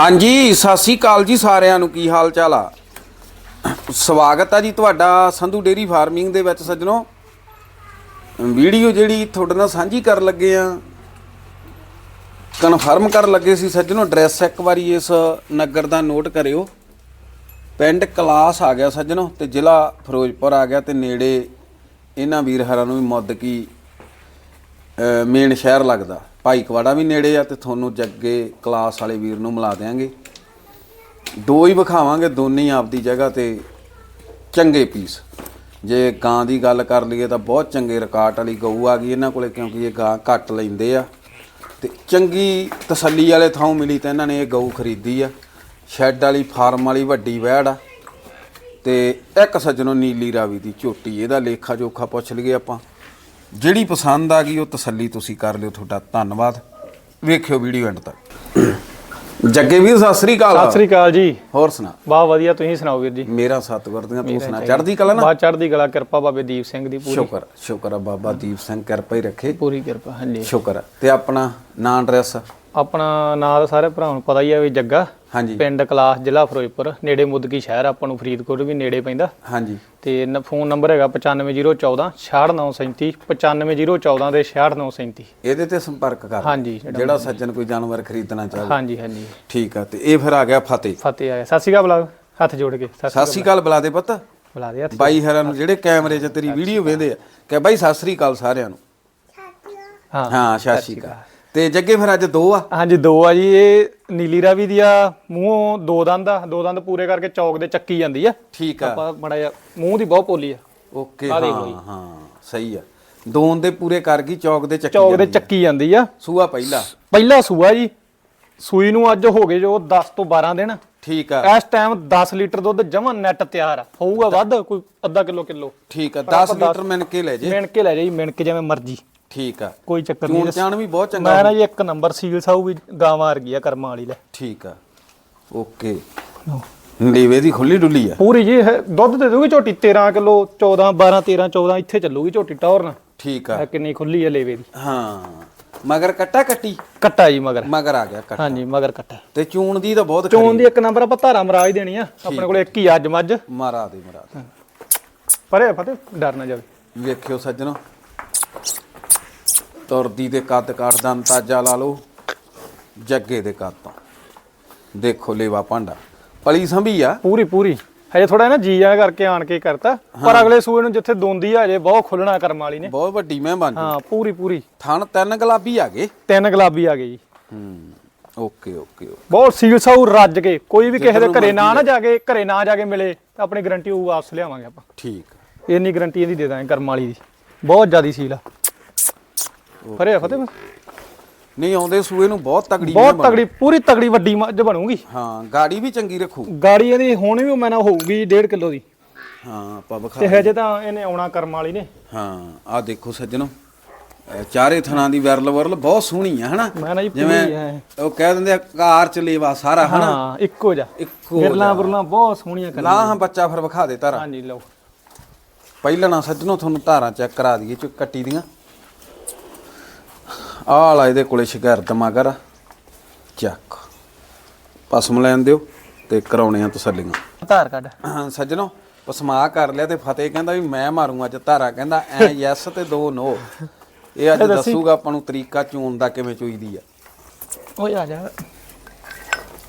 ਹਾਂਜੀ, ਸਤਿ ਸ੍ਰੀ ਅਕਾਲ ਜੀ ਸਾਰਿਆਂ ਨੂੰ। ਕੀ ਹਾਲ ਚਾਲ ਆ? ਸਵਾਗਤ ਆ ਜੀ ਤੁਹਾਡਾ ਸੰਧੂ ਡੇਰੀ ਫਾਰਮਿੰਗ ਦੇ ਵਿੱਚ ਸੱਜਣੋ। ਵੀਡੀਓ ਜਿਹੜੀ ਤੁਹਾਡੇ ਨਾਲ ਸਾਂਝੀ ਕਰਨ ਲੱਗੇ ਆ। ਕਨਫਰਮ ਕਰਨ ਲੱਗੇ ਸੀ ਸੱਜਣੋ, ਐਡਰੈਸ ਇੱਕ ਵਾਰੀ ਇਸ ਨਗਰ ਦਾ ਨੋਟ ਕਰਿਓ। ਪਿੰਡ ਕਲਾਸ ਆ ਗਿਆ ਸੱਜਣੋ ਤੇ ਜ਼ਿਲ੍ਹਾ ਫਿਰੋਜ਼ਪੁਰ ਆ ਗਿਆ ਤੇ ਨੇੜੇ ਇਹਨਾਂ ਵੀਰ ਹਰਾਂ ਨੂੰ ਵੀ ਮੁੱਦ ਮੇਨ ਸ਼ਹਿਰ ਲੱਗਦਾ। ਭਾਈ ਕਵਾੜਾ ਵੀ ਨੇੜੇ ਆ ਤੇ ਤੁਹਾਨੂੰ ਜੱਗੇ ਕਲਾਸ ਵਾਲੇ ਵੀਰ ਨੂੰ ਮਿਲਾ ਦੇਾਂਗੇ ਦੋ ਹੀ ਵਿਖਾਵਾਂਗੇ, ਦੋਨੇ ਹੀ ਆਪਦੀ ਜਗ੍ਹਾ ਤੇ ਚੰਗੇ ਪੀਸ ਜੇ ਗਾਂ ਦੀ ਗੱਲ ਕਰ ਲਈਏ ਤਾਂ ਬਹੁਤ ਚੰਗੇ ਰਿਕਾਰਡ ਵਾਲੀ ਗਊ ਆ ਗਈ ਇਹਨਾਂ ਕੋਲੇ ਕਿਉਂਕਿ ਇਹ ਗਾਂ ਘੱਟ ਲੈਂਦੇ ਆ। ਤੇ ਚੰਗੀ ਤਸੱਲੀ ਵਾਲੇ ਥਾਂ ਮਿਲੀ ਤਾਂ ਇਹਨਾਂ ਨੇ ਇਹ ਗਊ ਖਰੀਦੀ ਆ। ਸ਼ੈੱਡ ਵਾਲੀ, ਫਾਰਮ ਵਾਲੀ, ਵੱਡੀ ਵੈੜ ਆ। ਤੇ ਇੱਕ ਸੱਜਣੋਂ ਨੀਲੀ ਰਾਵੀ ਦੀ ਝੋਟੀ, ਇਹਦਾ ਲੇਖਾ ਜੋਖਾ ਪੁੱਛ ਲਈਏ ਆਪਾਂ। ਜਿਹੜੀ ਪਸੰਦ ਆ ਗਈ ਉਹ ਤਸੱਲੀ ਤੁਸੀਂ ਕਰ ਲਿਓ। ਤੁਹਾਡਾ ਧੰਨਵਾਦ। ਵੇਖਿਓ ਵੀਡੀਓ ਐਂਡ ਤੱਕ। ਜੱਗੇ ਵੀਰ ਸਤਿ ਸ੍ਰੀ ਅਕਾਲ। ਸਤਿ ਸ੍ਰੀ ਅਕਾਲ ਜੀ। ਹੋਰ ਸੁਣਾ। ਵਾਹ ਵਧੀਆ ਤੁਸੀਂ ਸੁਣਾਓ ਵੀਰ ਜੀ? ਮੇਰਾ ਸਤਿਗੁਰ ਦੀਆਂ ਤੂੰ ਸੁਣਾ। ਚੜ੍ਹਦੀ ਕਲਾ ਨਾ? ਬਾਤ ਚੜ੍ਹਦੀ ਕਲਾ ਕਿਰਪਾ ਬਾਬੇ ਦੀਪ ਸਿੰਘ ਦੀ ਪੂਰੀ। ਸ਼ੁਕਰ ਸ਼ੁਕਰ ਆ ਬਾਬਾ ਦੀਪ ਸਿੰਘ ਕਿਰਪਾ ਹੀ ਰੱਖੇ। ਪੂਰੀ ਕਿਰਪਾ ਹਾਂਜੀ। ਸ਼ੁਕਰ ਆ। ਤੇ ਆਪਣਾ ਨਾਂ ਐਡਰੈਸ? ਆਪਣਾ ਨਾਂ ਤਾਂ ਸਾਰੇ ਭਰਾਵਾਂ ਨੂੰ ਪਤਾ ਹੀ ਹੈ ਵੀ ਜੱਗਾ। ਹਾਂਜੀ। ਪਿੰਡ ਕਲਾਸ ਜ਼ਿਲ੍ਹਾ ਫਿਰੋਜ਼ਪੁਰ ਨੇੜੇ ਮੁੱਦਕੀ ਸ਼ਹਿਰ ਆਪਾਂ ਨੂੰ ਫਰੀਦਕੋਟ ਵੀ ਨੇੜੇ ਪੈਂਦਾ। ਹਾਂਜੀ। ਤੇ ਫੋਨ ਨੰਬਰ ਹੈਗਾ 95014 66937 95014 ਦੇ 66937 ਇਹਦੇ ਤੇ ਸੰਪਰਕ ਕਰ। ਹਾਂਜੀ ਜਿਹੜਾ ਸੱਜਣ ਕੋਈ ਜਾਨਵਰ ਖਰੀਦਣਾ ਚਾਹੇ। ਹਾਂਜੀ ਹਾਂਜੀ। ਠੀਕ ਆ ਤੇ ਇਹ ਫਿਰ ਆ ਗਿਆ ਫਤਿਹ। ਫਤਿਹ ਆਇਆ ਸਤਿ ਸ਼੍ਰੀ ਅਕਾਲ ਬੁਲਾ ਹੱਥ ਜੋੜ ਕੇ। ਸਤਿ ਸਤਿ ਸ੍ਰੀ ਅਕਾਲ ਬੁਲਾ ਦੇ ਪੁੱਤ। ਬੁਲਾ ਦੇ ਹੱਥ ਬਾਈ ਹਰਾਂ ਨੂੰ ਜਿਹੜੇ ਕੈਮਰੇ 'ਚ ਤੇਰੀ ਵੀਡੀਓ ਵੇਂਦੇ ਆ ਕਿ ਬਾਈ ਸਤਿ ਸ੍ਰੀ ਅਕਾਲ ਸਾਰਿਆਂ ਨੂੰ। ਹਾਂ ਹਾਂ ਸਤਿ ਸ੍ਰੀ ਅਕਾਲ। ਤੇ ਜੱਗੇ ਫਿਰ ਅੱਜ ਦੋ ਆ। ਹਾਂਜੀ ਦੋ ਆ ਜੀ। ਇਹ ਨੀਲੀ ਰਾਵੀ ਦੀ ਆ ਮੂੰਹੋਂ ਦੋ ਦੰਦ ਆ। ਦੋ ਦੰਦ ਪੂਰੇ ਕਰਕੇ ਚੌਕ ਦੇ ਚੱਕੀ ਜਾਂਦੀ ਆ। ਠੀਕ ਆ। ਆਪਾਂ ਮੜਾ ਜਾ ਮੂੰਹ ਦੀ ਬਹੁਤ ਪੋਲੀ ਆ। ਓਕੇ ਹਾਂ ਹਾਂ ਸਹੀ ਆ। ਦੋਨ ਦੇ ਪੂਰੇ ਕਰ ਗਈ ਚੌਕ ਦੇ ਚੱਕੀ ਚੌਕ ਦੇ ਚੱਕੀ ਜਾਂਦੀ ਆ। ਸੂਆ ਪਹਿਲਾ। ਪਹਿਲਾ ਸੂਆ ਜੀ। ਸੂਈ ਨੂੰ ਅੱਜ ਹੋ ਗਏ ਜੋ 10 ਤੋਂ 12 ਦਿਨ। ਠੀਕ ਆ। ਇਸ ਟਾਈਮ 10 ਲੀਟਰ ਦੁੱਧ ਜਮਾ ਨੈਟ ਤਿਆਰ ਆ। ਹੋਊਗਾ ਵੱਧ ਕੋਈ ਅੱਧਾ ਕਿਲੋ ਕਿਲੋ ਠੀਕ ਆ 10 ਲੀਟਰ ਮਿਣ ਕੇ ਲੈ ਜੇ। ਮਿਣ ਕੇ ਲੈ ਜਾਈ ਮਿਣ ਕੇ ਜਿਵੇਂ ਮਰਜ਼ੀ। ਠੀਕ ਆ। ਕੋਈ ਚੱਕਰ ਚੂਣ ਨਹੀਂ। ਚਾਣ ਵੀ ਬਹੁਤ ਚੰਗਾ ਮੈਂ ਨਾ ਜੀ ਇੱਕ ਨੰਬਰ ਸੀਲ ਸਾਊ ਵੀ ਗਾਵਾਂ ਵਰਗੀ ਆ ਕਰਮਾਂ ਵਾਲੀ ਲੈ। ਠੀਕ ਆ। ਓਕੇ। ਨੀਵੇ ਦੀ ਖੁੱਲੀ ਡੁੱਲੀ ਆ। ਪੂਰੀ ਜੀ ਦੁੱਧ ਦੇ ਦੂਗੀ ਝੋਟੀ 13 ਕਿਲੋ 14 12 13 14 ਇੱਥੇ ਚੱਲੂਗੀ ਝੋਟੀ ਟੌਰ ਨਾਲ। ਠੀਕ ਆ। ਕਿੰਨੀ ਖੁੱਲੀ ਆ ਲੇਵੇ ਦੀ। ਹਾਂ ਮਗਰ ਕੱਟਾ ਕੱਟੀ? ਕੱਟਾ ਜੀ ਮਗਰ। ਮਗਰ ਆ ਗਿਆ ਕੱਟਾ। ਹਾਂਜੀ ਮਗਰ ਕੱਟਾ। ਤੇ ਚੂਣ ਦੀ ਤਾਂ ਬਹੁਤ ਚੋਣ ਦੀ ਇੱਕ ਨੰਬਰ ਆਪਾਂ ਧਾਰਾ ਮਰਾਜ ਦੇਣੀ ਆ। ਆਪਣੇ ਕੋਲ ਇੱਕ ਹੀ ਅੱਜ ਮੱਝ। ਮਾਰਾ ਦੇ ਮਰਾ ਦੇ। ਪਰੇ ਫਤਿਹ ਡਰ ਨਾ ਜਾਵੇ। ਵੇਖਿਓ ਸੱਜਣੋ। ਤੁਰਦੀ ਦੇ ਕੱਦ ਕਾਠ ਦਾ ਅੰਤਾਜਾ ਲਾ ਲਓ। ਜੱਗੇ ਦੇ ਕੱਦ ਤੋਂ। ਦੇਖੋ ਲੇਵਾ ਭਾਂਡਾ। ਪਲੀ ਸੰਭੀ ਆ। ਪੂਰੀ ਪੂਰੀ। ਹਜੇ ਥੋੜਾ ਨਾ ਜੀ ਆ ਕਰਕੇ ਆਣ ਕੇ ਕਰਤਾ। ਪਰ ਅਗਲੇ ਸੂਏ ਨੂੰ ਜਿੱਥੇ ਦੋਂਦੀ ਆ ਹਜੇ ਬਹੁਤ ਖੁੱਲਣਾ ਕਰਮ ਵਾਲੀ ਨੇ। ਬਹੁਤ ਵੱਡੀ ਮਹਿਮਾਨ ਹਾਂ ਪੂਰੀ ਪੂਰੀ। ਥਣ ਤਿੰਨ ਗੁਲਾਬੀ ਆ ਗਏ। ਤਿੰਨ ਗੁਲਾਬੀ ਆ ਗਏ ਜੀ। ਹੂੰ ਓਕੇ ਓਕੇ ਓਕੇ। ਬਹੁਤ ਸੀਲ ਸਾਊ ਰੱਜ ਕੇ। ਕੋਈ ਵੀ ਕਿਸੇ ਦੇ ਘਰੇ ਨਾ ਨਾ ਜਾ ਕੇ ਘਰੇ ਨਾ ਜਾ ਕੇ ਮਿਲੇ ਤਾਂ ਆਪਣੀ ਗਾਰੰਟੀ ਉਹ ਵਾਪਸ ਲਿਆਵਾਂਗੇ ਆਪਾਂ। ਠੀਕ ਇੰਨੀ ਗਾਰੰਟੀ ਇਹਦੀ ਦੇ ਦਾਂਗੇ ਕਰਮ ਵਾਲੀ ਦੀ। ਬਹੁਤ ਜ਼ਿਆਦੀ ਸੀਲ ਆ। ਫਰੇ ਫਤਿਹ। ਨਹੀਂ ਆਉਂਦੇ ਸੂਏ ਨੂੰ ਬਹੁਤ ਤਗੜੀ ਬਹੁਤ। ਤਗੜੀ ਪੂਰੀ ਤਗੜੀ ਵੱਡੀ ਮੱਝ ਬਣੂਗੀ। ਹਾਂ ਗਾੜੀ ਵੀ ਚੰਗੀ ਰੱਖੂ। ਗਾੜੀ ਇਹਦੀ ਹੁਣ ਵੀ ਮੈਂ ਨਾ ਹੋਊਗੀ 1.5 ਕਿਲੋ ਦੀ। ਹਾਂ ਆਪਾਂ ਵਿਖਾ ਤੇ ਹਜੇ ਤਾਂ ਇਹਨੇ ਆਉਣਾ ਕਰਮ ਵਾਲੀ ਨੇ। ਹਾਂ ਆ ਦੇਖੋ ਸੱਜਣੋ। ਚਾਰੇ ਥਣਾਂ ਦੀ ਵਿਰਲ ਵਰਲ ਬਹੁਤ ਸੋਹਣੀ ਆ ਹਨਾ? ਜਿਵੇਂ ਉਹ ਕਹਿ ਦਿੰਦੇ ਆ ਕਾਰ ਚ ਲੇਵਾ ਸਾਰਾ ਹਨਾ? ਹਾਂ ਇੱਕੋ ਜਾ ਇੱਕੋ ਬਿਰਲਾ ਬੁਰਲਾ ਬਹੁਤ ਸੋਹਣੀਆਂ ਕਰ ਲਾ ਹਾਂ ਬੱਚਾ ਫਿਰ ਵਿਖਾ ਦੇ ਤਾਰਾ। ਹਾਂਜੀ ਲਓ। ਪਹਿਲਾਂ ਨਾ ਸੱਜਣੋ ਤੁਹਾਨੂੰ ਧਾਰਾਂ ਚੈੱਕ ਕਰਾ ਦਈਏ ਚ ਕੱਟੀ ਦੀਆਂ। ਆਹ ਵਾਲਾ ਇਹਦੇ ਕੋਲੇ ਸ਼ਿਕਾਇਤ ਮਗਰ। ਚੱਕ। ਪਸਮ ਲੈਣ ਦਿਓ ਤੇ ਕਰਾਉਣੇ ਆ ਤਸੱਲੀਆਂ। ਕਾਰਡ। ਹਾਂ, ਸੱਜਣੋ ਪਸਮਾ ਕਰ ਲਿਆ ਤੇ ਫਤਿਹ ਕਹਿੰਦਾ ਵੀ ਮੈਂ ਮਾਰੂ ਅੱਜ ਧਾਰਾ ਕਹਿੰਦਾ ਐ ਯੈਸ ਤੇ ਦੋ ਨੋ ਇਹ ਅੱਜ ਦੱਸੂਗਾ ਆਪਾਂ ਨੂੰ ਤਰੀਕਾ ਚੂਣ ਦਾ ਕਿਵੇਂ ਚੋਈਦੀ ਆ। ਓਏ ਆ ਜਾ।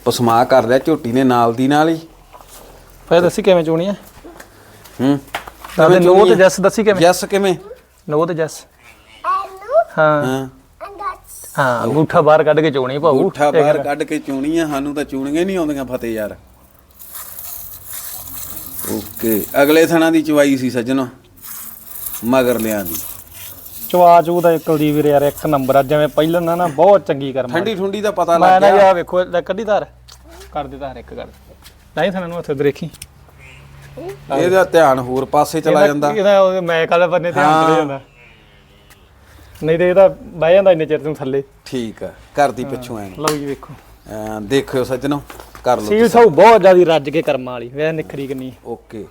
ਪਸਮਾ ਕਰ ਲਿਆ ਝੋਟੀ ਨੇ ਨਾਲ ਦੀ ਨਾਲ ਹੀ। ਫਿਰ ਦੱਸੀ ਕਿਵੇਂ ਚੋਣੀ ਆ? ਹੂੰ। ਤੇ ਨੋ ਤੇ ਜੈਸ ਦੱਸੀ ਕਿਵੇਂ? ਯੈਸ ਕਿਵੇਂ? ਨੋ ਤੇ ਜੈਸ ਹਾਂ। ਹਾਂ। ਹਾਂ ਅੰਗੂਠਾ ਬਾਹਰ ਕੱਢ ਕੇ ਚੋਣੀ ਭਾਊ। ਉਠਾ ਬਾਹਰ ਕੱਢ ਕੇ ਚੂਣੀਆਂ ਸਾਨੂੰ ਤਾਂ ਚੂਣੀਆਂ ਨਹੀਂ ਆਉਂਦੀਆਂ ਫਤਿਹ ਯਾਰ। ਓਕੇ ਅਗਲੇ ਥਣਾ ਦੀ ਚਵਾਈ ਸੀ ਸੱਜਣੋ। ਮਗਰ ਲਿਆਂ ਦੀ। ਚਵਾ ਚੂ ਦਾ ਕੁਲਦੀਪ ਵੀਰ ਯਾਰ ਇੱਕ ਨੰਬਰ ਆ। ਜਿਵੇਂ ਪਹਿਲਾਂ ਨਾ ਨਾ ਬਹੁਤ ਚੰਗੀ ਕਰਮ ਠੰਡੀ ਠੁੰਡੀ ਦਾ ਪਤਾ ਮੈਂ ਲੱਗ ਨਾ ਗਿਆ। ਯਾ ਵੇਖੋ ਲੈ ਕੱਢੀ ਧਾਰ। ਕਰ ਦੇ ਧਾਰ ਇੱਕ ਕਰ। ਨਹੀਂ ਥਾਂ ਨੂੰ ਹੱਥ ਦੇਖੀ। ਇਹਦਾ ਧਿਆਨ ਹੋਰ ਪਾਸੇ ਚਲਾ ਜਾਂਦਾ। ਇਹਦਾ ਮੈਂ ਕਾਲੇ ਬੰਨੇ ਧਿਆਨ ਚਲੇ ਜਾਂਦਾ। ਨਹੀਂ ਤੇ ਇਹਦਾ ਬਹਿ ਜਾਂਦਾ ਇੰਨੇ ਚਿਰ ਤੋਂ ਥੱਲੇ। ਠੀਕ ਆ ਘਰ ਦੀ ਪਿੱਛੋਂ ਐ ਲਓ ਜੀ ਵੇਖੋ। ਦੇਖਿਓ ਸੱਜਣੋ ਕਰ ਲਓ ਸੀਲ ਸਭ ਬਹੁਤ ਜ਼ਿਆਦੀ ਰੱਜ ਕੇ ਕਰਮਾਂ ਵਾਲੀ ਵੇ ਨਿਖਰੀ ਕਿੰਨੀ। ਓਕੇ।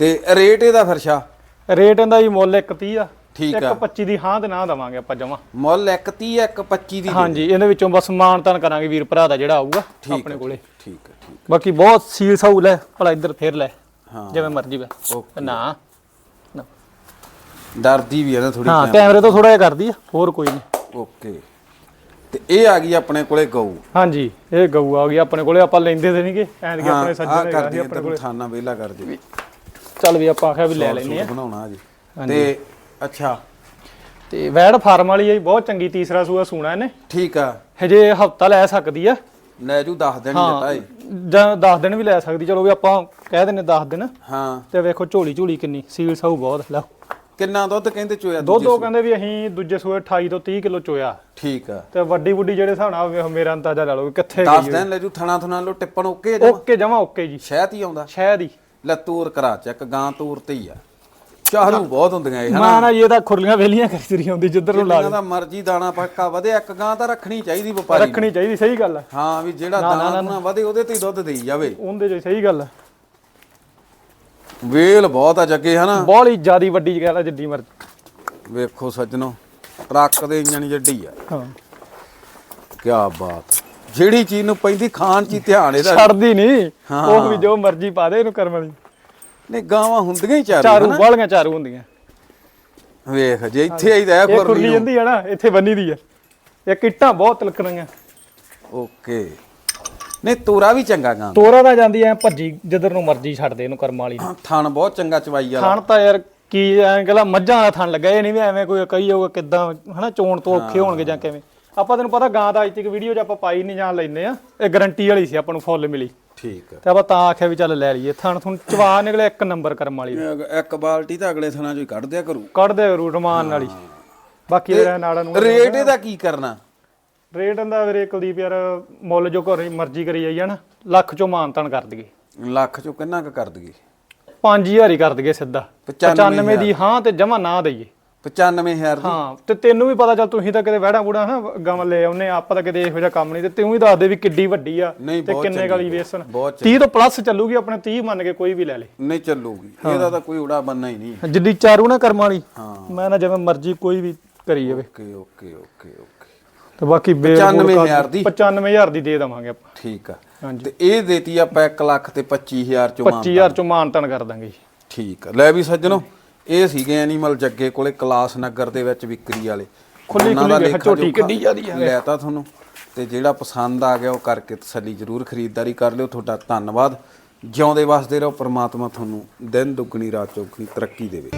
ਤੇ ਰੇਟ ਇਹਦਾ ਫਿਰ ਸ਼ਾ ਰੇਟ ਇਹਦਾ ਜੀ ਮੁੱਲ 130 ਆ। ਠੀਕ ਆ। 25 ਦੀ ਹਾਂ ਤੇ ਨਾ ਦਵਾਂਗੇ ਆਪਾਂ ਜਮਾ। ਮੁੱਲ 130 ਇੱਕ 25 ਦੀ ਹਾਂਜੀ ਇਹਦੇ ਵਿੱਚੋਂ ਬਸ ਮਾਨਤਾਨ ਕਰਾਂਗੇ ਵੀਰ ਭਰਾ ਦਾ ਜਿਹੜਾ ਆਊਗਾ ਆਪਣੇ ਕੋਲੇ। ਠੀਕ ਹੈ ਠੀਕ ਬਾਕੀ ਬਹੁਤ ਸੀਲ ਸਾਊ ਲੈ ਭਲਾ ਇੱਧਰ ਫੇਰ ਲੈ ਹਾਂ। ਜਿਵੇਂ ਮਰਜ਼ੀ ਵੇ ਨਾ ਨਾ। ਡਰਦੀ ਵੀ ਹੈ ਨਾ ਥੋੜੀ ਹਾਂ ਕੈਮਰੇ ਤੋਂ ਥੋੜਾ ਜਿਹਾ ਕਰਦੀ ਆ ਹੋਰ ਕੋਈ ਨਹੀਂ। ਓਕੇ। ਤੇ ਇਹ ਆ ਗਈ ਆਪਣੇ ਕੋਲੇ ਗਊ। ਹਾਂਜੀ ਇਹ ਗਊ ਆ ਗਈ ਆਪਣੇ ਕੋਲੇ ਆਪਾਂ ਲੈਂਦੇ ਤੇ ਨਹੀਂਗੇ ਐਂ ਕਿ ਆਪਣੇ ਆ ਸੱਜਣ ਹੈਗਾ ਕਰ ਸੀ ਦੇ ਆਪਣੇ ਕੋਲੇ। ਥਾਨਾ ਵੇਲਾ ਕਰ ਦੇ ਚੱਲ ਵੀ ਆਪਾਂ ਆਖਿਆ ਵੀ ਲੈ ਲੈਨੇ ਆ। ਬਣਾਉਣਾ ਜੀ। ਤੇ ਅੱਛਾ। ਤੇ ਵੈੜ ਫਾਰਮ ਵਾਲੀ ਆ ਬਹੁਤ ਚੰਗੀ ਤੀਸਰਾ ਸੂਆ ਸੂਣਾ ਇਹਨੇ। ਠੀਕ ਆ। ਹਜੇ ਹਫਤਾ ਲੈ ਸਕਦੀ ਆ। ਲੈ ਜੂ ਦੱਸ ਦੇਣੀ ਦਿੱਤਾ ਹਾਂ ਏ ਜਾਂ 10 ਦਿਨ ਵੀ ਲੈ ਸਕਦੀ। ਚਲੋ ਵੀ ਆਪਾਂ ਕਹਿ ਦਿੰਨੇ 10 ਦਿਨ। ਹਾਂ। ਤੇ ਵੇਖੋ ਝੋਲੀ ਝੋਲੀ ਕਿੰਨੀ ਸੀਲ ਸਾਊ ਬਹੁਤ ਲਓ। ਕਿੰਨਾ ਦੁੱਧ ਕਹਿੰਦੇ ਚੋਇਆ ਦੁੱਧ ਉਹ ਕਹਿੰਦੇ ਵੀ ਅਸੀਂ ਦੂਜੇ ਸੂਏ 28 ਤੋਂ 30 ਕਿਲੋ ਚੋਇਆ। ਠੀਕ ਆ। ਤੇ ਵੱਡੀ ਵੱਡੀ ਜਿਹੜੇ ਹਿਸਾਬ ਨਾਲ ਮੇਰਾ ਅੰਦਾਜ਼ਾ ਲਾ ਲਓ ਕਿੱਥੇ ਦੱਸ ਗਈ ਦੇਣ ਲੈ ਜੂ ਥਣਾ ਥਣਾ ਲੋ ਟਿੱਪਣ ਓਕੇ ਜਮਾ? ਓਕੇ ਜਮਾ ਓਕੇ ਜੀ। ਸ਼ਹਿਦ ਹੀ ਆਉਂਦਾ। ਸ਼ਾਇਦ ਹੀ। ਲੈ ਤੂਰ ਕਰਾ ਚੱਕ ਗਾਂ ਤੂਰ ਤੇ ਹੀ ਆ। ਚਾਰੂ ਬਹੁਤ ਹੁੰਦੀਆਂ ਇਹ ਹਨਾ? ਨਾ ਨਾ ਇਹ ਤਾਂ ਖੁਰਲੀਆਂ ਵੇਲੀਆਂ ਕਰੀ ਤੁਰੀ ਆਉਂਦੀ ਜਿੱਧਰ ਨੂੰ ਲਾ ਦਾ ਮਰਜ਼ੀ ਦਾਣਾ ਪੱਕਾ ਵਧੇ ਇੱਕ ਗਾਂ ਤਾਂ ਰੱਖਣੀ ਚਾਹੀਦੀ ਵਪਾਰੀ। ਰੱਖਣੀ ਚਾਹੀਦੀ ਸਹੀ ਗੱਲ ਆ। ਹਾਂ ਵੀ ਜਿਹੜਾ ਦਾਣਾ ਵਧੇ ਉਹਦੇ ਤੇ ਹੀ ਦੁੱਧ ਦੇਈ ਜਾਵੇ। ਉਹਦੇ ਚ ਸਹੀ ਗੱਲ ਆ। ਵੇਲ ਬਹੁਤ ਆ ਜੱਗੇ ਹਨਾ? ਬਹੁਤ ਜਿਆਦੀ ਵੱਡੀ ਆ ਜਿੱਡੀ ਮਰਜ਼ੀ। ਵੇਖੋ ਸੱਜਣੋ ਟਰੱਕ ਦੇ ਇੰਜਣ ਜੱਡੀ ਆ। ਹਾਂ। ਕੀ ਬਾਤ। ਜਿਹੜੀ ਚੀਜ਼ ਨੂੰ ਪੈਂਦੀ ਖਾਣ ਚ ਹੀ ਧਿਆਨ ਇਹਦਾ। ਛੱਡਦੀ ਨਹੀਂ ਹਾਂ। ਉਹ ਵੀ ਜੋ ਮਰਜ਼ੀ ਪਾ ਦੇ ਇਹਨੂੰ ਕਰਮ ਵਾਲੀ। ਨਹੀਂ ਗਾਵਾਂ ਹੁੰਦੀਆਂ ਹੀ ਚਾਰੂ ਚਾਰੂ ਬਾਲੀਆਂ ਚਾਰੂ ਹੁੰਦੀਆਂ। ਵੇਖ ਜੇ ਇੱਥੇ ਆਈ ਤਾਂ ਇਹ ਖੁਰਲੀ ਖੁਰਲੀ ਜਾਂਦੀ ਆ ਨਾ ਇੱਥੇ ਬੰਨੀ ਦੀ ਆ। ਇਹ ਕਿੱਟਾਂ ਬਹੁਤ ਤਿਲਕਣੀਆਂ ਓਕੇ। ਨਹੀਂ ਤੋਰਾ ਵੀ ਚੰਗਾ ਗਾਂ। ਤੋਰਾ ਤਾਂ ਜਾਂਦੀ ਐ ਭੱਜੀ ਜਿੱਧਰ ਨੂੰ ਮਰਜ਼ੀ ਛੱਡ ਦੇ ਇਹਨੂੰ ਕਰਮ ਵਾਲੀ ਨੂੰ। ਥਣ ਬਹੁਤ ਚੰਗਾ ਚਵਾਈ ਵਾਲਾ। ਖਾਣ ਤਾਂ ਯਾਰ ਕੀ ਐਂ ਕਹਿੰਦਾ ਮੱਝਾਂ ਦਾ ਥਣ ਲੱਗਾ ਇਹ ਨਹੀਂ ਵੀ ਐਵੇਂ ਕੋਈ ਕਹੀ ਜਾਊਗਾ ਕਿਦਾਂ ਹਨਾ ਚੋਣ ਤੋਂ ਔਖੇ ਹੋਣਗੇ ਜਾਂ ਕਿਵੇਂ। ਆਪਾਂ ਤੈਨੂੰ ਪਤਾ ਗਾਂ ਦਾ ਅੱਜ ਤੱਕ ਵੀਡੀਓ 'ਚ ਆਪਾਂ ਪਾਈ ਨਹੀਂ ਜਾਣ ਲੈਨੇ ਆ ਇਹ ਗਾਰੰਟੀ ਵਾਲੀ ਸੀ ਆਪਾਂ ਨੂੰ ਫੁੱਲ ਮਿਲੀ। ਠੀਕ ਆ। ਤੇ ਆਪਾਂ ਤਾਂ ਆਖਿਆ ਵੀ ਚੱਲ ਲੈ ਲਈਏ ਥਣ ਥੁਣ ਚਵਾ ਨਿਕਲੇ ਇੱਕ ਨੰਬਰ ਕਰਮ ਵਾਲੀ ਦਾ। ਇੱਕ ਬਾਲਟੀ ਤਾਂ ਅਗਲੇ ਥਣਾ ਚੋਂ ਹੀ ਕੱਢ ਦਿਆ ਕਰੂ। ਕੱਢ ਦੇ ਰੂ ਰਮਾਨ ਵਾਲੀ। ਬਾਕੀ ਇਹਦਾ ਨਾੜਾਂ ਨੂੰ ਰੇਟ ਇਹਦਾ ਕੀ ਕਰਨਾ? ਰੇਟ ਦਾ ਵੀਰੇ ਕੁਲਦੀਪ ਯਾਰ ਮੁੱਲ ਜੋ ਘਰੇ ਮਰਜ਼ੀ ਕਰੀ ਜਾਈ ਜਾਣ ਲੱਖ ਚੋਂ ਮਾਨਤਾਨ ਕਰ ਦਈਏ। ਲੱਖ ਚੋਂ ਕਿੰਨਾ ਕੁ ਕਰ ਦਈਏ? 5000 ਹੀ ਕਰ ਦਈਏ ਸਿੱਧਾ। 95 95 ਦੀ ਹਾਂ ਤੇ ਜਮਾ ਨਾ ਦਈਏ। 95000 ਦੀ? ਹਾਂ ਤੇ ਤੈਨੂੰ ਵੀ ਪਤਾ ਚੱਲ ਤੁਸੀਂ ਤਾਂ ਕਿਤੇ ਵਹਿੜਾ ਬੂੜਾ ਨਾ ਗਾਂ ਲੈ ਆਉਨੇ ਆਪਾਂ ਤਾਂ ਕਿਤੇ ਇਹੋ ਜਿਹਾ ਕੰਮ ਨਹੀਂ ਤੇ ਤੂੰ ਵੀ ਦੱਸ ਦੇ ਵੀ ਕਿੱਡੀ ਵੱਡੀ ਆ ਤੇ ਕਿੰਨੇ ਗਾਲੀ ਵੇਸਣ। ਬਹੁਤ 30 ਤੋਂ ਪਲੱਸ ਚੱਲੂਗੀ ਆਪਣੇ 30 ਮੰਨ ਕੇ ਕੋਈ ਵੀ ਲੈ ਲੇ। ਨਹੀਂ ਚੱਲੂਗੀ ਇਹਦਾ ਤਾਂ ਕੋਈ ਉੜਾ ਬੰਨਾ ਹੀ ਨਹੀਂ। ਜਿੱਡੀ ਚਾਰੂ ਨਾ ਕਰਮ ਵਾਲੀ ਹਾਂ। ਮੈਂ ਨਾ ਜਿਵੇਂ ਮਰਜ਼ੀ ਕੋਈ ਵੀ ਕਰੀ ਜਾਵੇ। Okay okay okay okay. ਤੇ ਬਾਕੀ ਬੇਲ 95000 ਦੀ। 95000 ਦੀ ਦੇ ਦਵਾਂਗੇ ਆਪਾਂ। ਠੀਕ ਆ। ਤੇ ਇਹ ਦੇਤੀ ਆਪਾਂ 1 ਲੱਖ ਤੇ 25000 ਚੋਂ ਮਾਨ 25000 ਚੋਂ ਮਾਨਤਾਨ ਕਰ ਦਾਂਗੇ ਠੀਕ ਆ। ਲੈ ਵੀ ਸੱਜਣੋ ਇਹ ਸੀਗੇ ਐਨੀਮਲ ਜੱਗੇ ਕੋਲੇ ਕਲਾਸ ਨਗਰ ਦੇ ਵਿੱਚ ਵਿਕਰੀ ਵਾਲੇ। ਖੁੱਲੀ ਖੁੱਲੀ ਝੋਟੀ ਕਿੱਡੀ ਜ਼ਿਆਦੀ ਆ ਲੈਤਾ ਤੁਹਾਨੂੰ। ਤੇ ਜਿਹੜਾ ਪਸੰਦ ਆ ਗਿਆ ਉਹ ਕਰਕੇ ਤਸੱਲੀ ਜ਼ਰੂਰ ਖਰੀਦਦਾਰੀ ਕਰ ਲਿਓ। ਤੁਹਾਡਾ ਧੰਨਵਾਦ। ਜਿਉਂਦੇ ਵਸਦੇ ਰਹੋ ਪ੍ਰਮਾਤਮਾ ਤੁਹਾਨੂੰ ਦਿਨ ਦੁੱਗਣੀ ਰਾਤ ਚੌਗਣੀ ਤਰੱਕੀ ਦੇਵੇ।